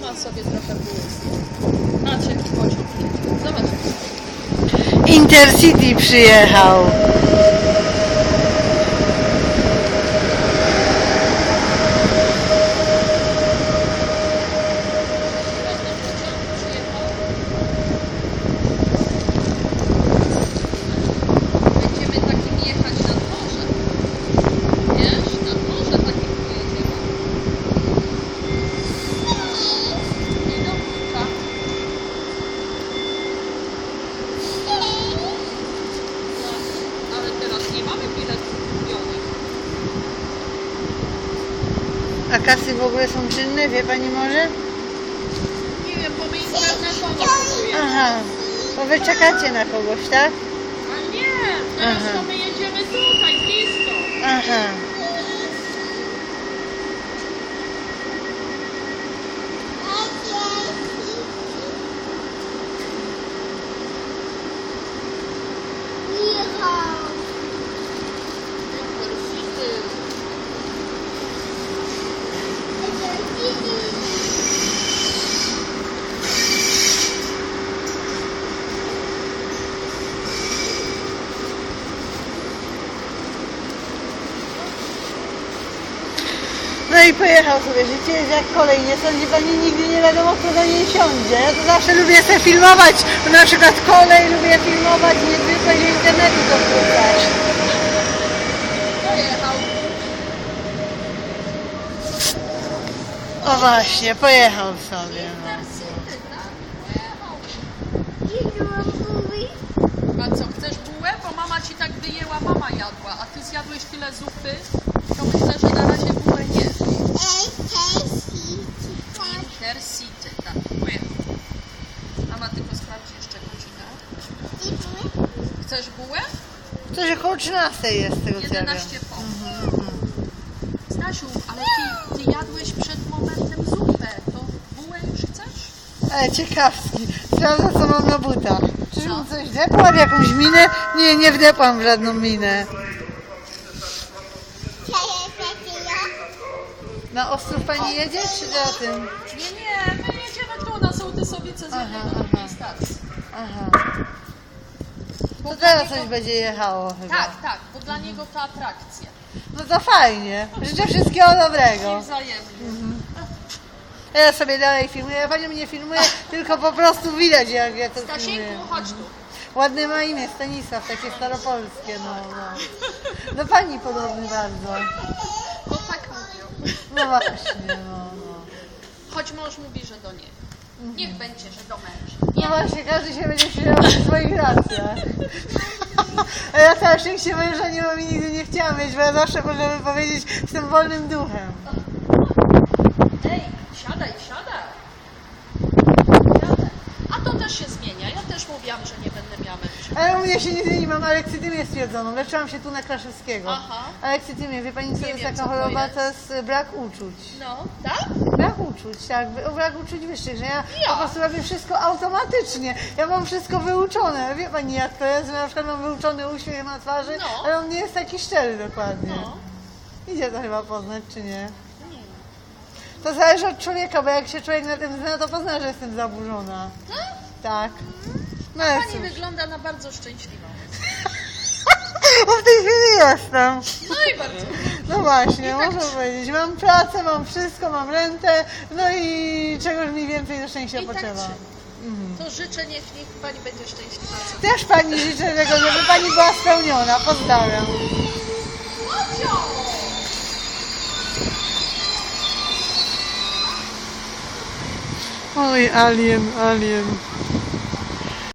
Mama sobie trochę pociąg. Zobacz. Intercity przyjechał. A kasy w ogóle są czynne, wie pani może? Nie wiem, bo my internetowo kupujemy. Aha. Bo wy czekacie na kogoś, tak? A nie, teraz Aha. to my jedziemy tutaj, blisko. Aha. No i pojechał sobie. Życie jest jak kolej. Nie sądzi pani nigdy nie wiadomo kto do niej siądzie. Ja to zawsze lubię sobie filmować. Na przykład kolej lubię filmować, nie tylko z internetu to wrzucać. Pojechał. O właśnie, pojechał sobie. No. Tak? A co, chcesz bułę? Bo mama ci tak wyjęła, mama jadła, a ty zjadłeś tyle zupy, to myślę, że na razie bułę nie. Pojechał. Mama tylko sprawdzi jeszcze godzinę. Chcesz bułę? To, że koło 13 jest z tego co ja wiem. 11 po. Stasiu, ale ty, ty jadłeś przed momentem zupę, to bułę już chcesz? Ale ciekawski. Sprawdzę co mam na butach. Czy Co? mu coś wdepła w jakąś minę? Nie, nie wdepłam w żadną minę. Na Ostrów pani jedzie, czy za tym? Nie, nie, my tu na Sołtysowice z jednej Aha, do drugiej aha. stacji. Aha. To teraz coś będzie jechało chyba. Tak, tak, bo dla niego to atrakcja. No to fajnie. Życzę wszystkiego dobrego. wzajemnie. A Ja sobie dalej filmuję. Ja panią nie filmuję, tylko po prostu widać jak ja to filmuję. Stasieńku, chodź tu. Ładne ma imię, Stanisław, takie staropolskie, no, no. Do pani podobny bardzo. Bo tak mówią. No właśnie, no, no. Choć mąż mówi, że do niej. Niech będzie, że do męża. No właśnie, każdy się będzie śmiał w swoich racjach. A ja całe szczęście męża nie mam i nigdy nie chciałam mieć, bo ja zawsze możemy powiedzieć, jestem wolnym duchem. Ej, siadaj, siadaj. A to też się zmienia. Ja też mówiłam, że nie będę miała męża. Ale u mnie się nie zmieni, mam alekcytymię stwierdzoną. Leczyłam się tu na Kraszewskiego. Aha. Alekcytymię, wie pani co Nie jest wiem, taka co to choroba? jest. To jest brak uczuć. No, tak? Brak uczuć, tak, brak uczuć wyższych, że ja, Ja. po prostu robię wszystko automatycznie. Ja mam wszystko wyuczone. Wie pani jak to jest, że na przykład mam wyuczony uśmiech na twarzy, No. ale on nie jest taki szczery dokładnie. No. Idzie to chyba poznać, czy nie? To zależy od człowieka, bo jak się człowiek na tym zna, to pozna, że jestem zaburzona. Tak? Tak. No ale Pani cóż. wygląda na bardzo szczęśliwą. Bo w tej chwili jestem. No i bardzo. No właśnie, tak- można powiedzieć. Mam pracę, mam wszystko, mam rentę, no i czegoś mi więcej do szczęścia I tak potrzeba. trzeba. Mhm. To życzę, niech, niech Pani będzie szczęśliwa. Też pani życzę tego, żeby pani była spełniona. Pozdrawiam. Oj, alien, alien.